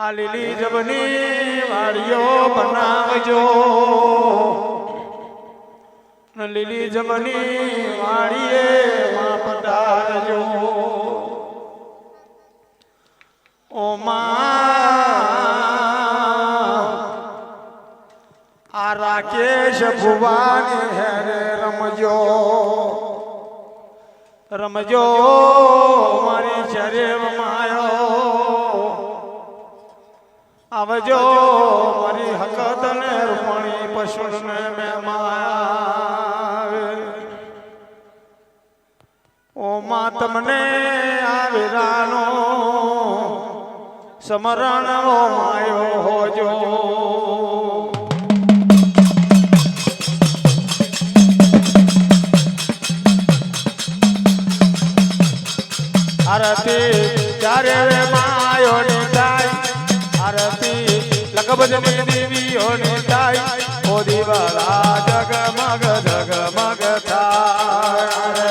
આ લીલી જબની વાડીઓ બનાવજો. લીલી જમની વાડીએ માં પધારજો ઓ આ રાકેશ ભુવાને હેરે રમજો. રમજો મારી ચરે જો મારી હકત ને રૂપણી પશુન ને મહેમાન ઓ માં, તમને આવેરાનો સમરણ ઓ માયો હોજો. આરતી જ્યારે માયો ને થાય આરતી જગબજની દેવીઓની થાય ઓ દીવાલા જગમગ જગમગ થાય.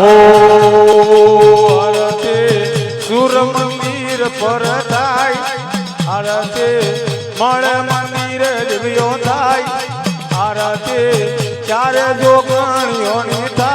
હો હરતે સુર મંદિર પર થાય હરતે મળ મંદિર દિવ્યો થાય હરતે ચાર જોગણીઓની થાય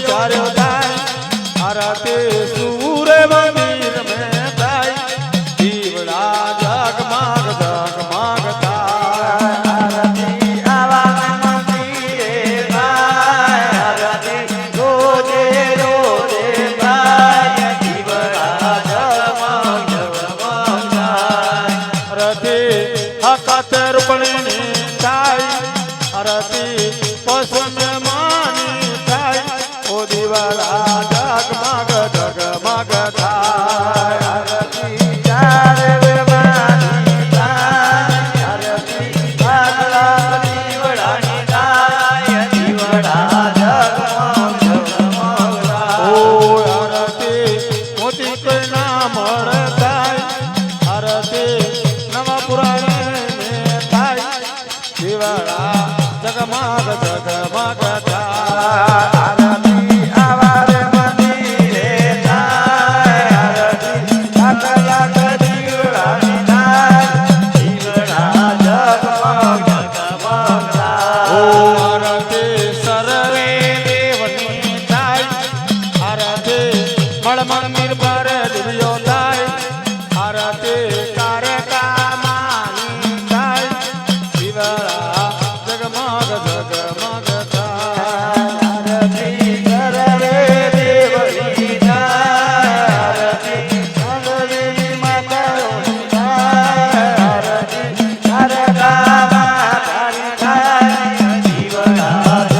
ચાર્યો તાર આરતી સુ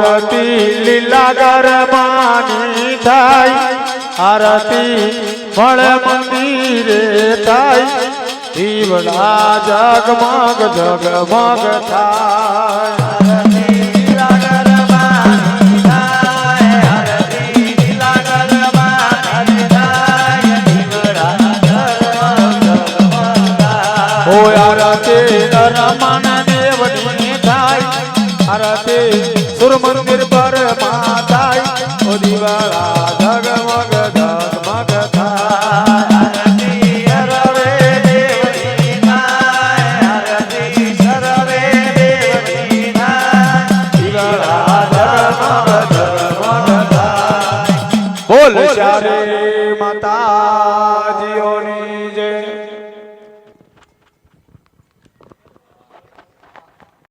આરતી લીલા ગરબાની થાય આરતી ફળ મંદિરે થાય દીવડા જગમગ જગમગ થાય રમણ દેવની થાય આરતી સુર મંદિર પરમાં થાય ઓ દિવાળા ઝગમગ ઝગમગ થાય. બોલ ચારે